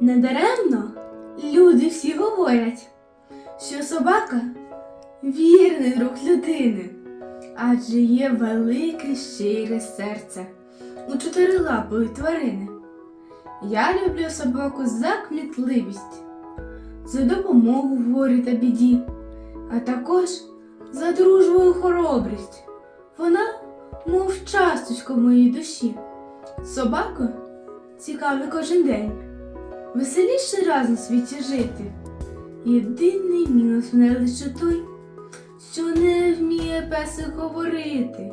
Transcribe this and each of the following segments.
недаремно люди всі говорять, що собака вірний друг людини, адже є велике щире серце у чотирилапої тварини. Я люблю собаку за кмітливість, за допомогу в горі та біді, а також за дружбу і хоробрість. Вона, мов часточка моїй душі. Собака цікавий кожен день. Веселіше разом в світі жити. Єдиний мінус в неї лише той, що не вміє песик говорити.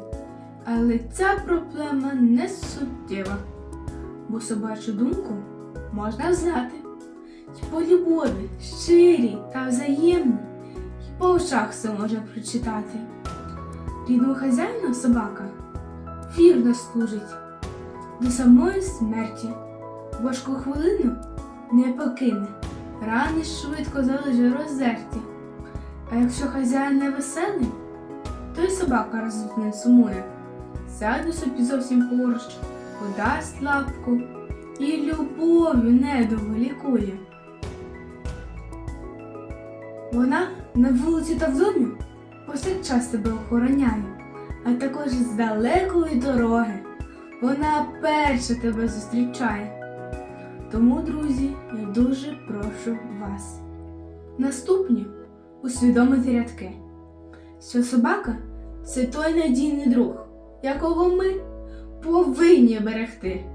Але ця проблема не суттєва, бо собачу думку можна знати. І по любові, щирій та взаємній, і по очах все можна прочитати. Рідного хазяїна собака вірно служить до самої смерті. Важку хвилину не покине, рани швидко залежить розерті. А якщо хазяїн не веселий, то й собака разом не сумує. Сяде собі зовсім поруч, подасть лапку і любов'ю недовго лікує. Вона на вулиці та в домі повсякчас тебе охороняє, а також з далекої дороги. Вона перша тебе зустрічає. Тому, друзі, я дуже прошу вас. Наступні усвідомити рядки, що собака це той надійний друг, якого ми повинні берегти.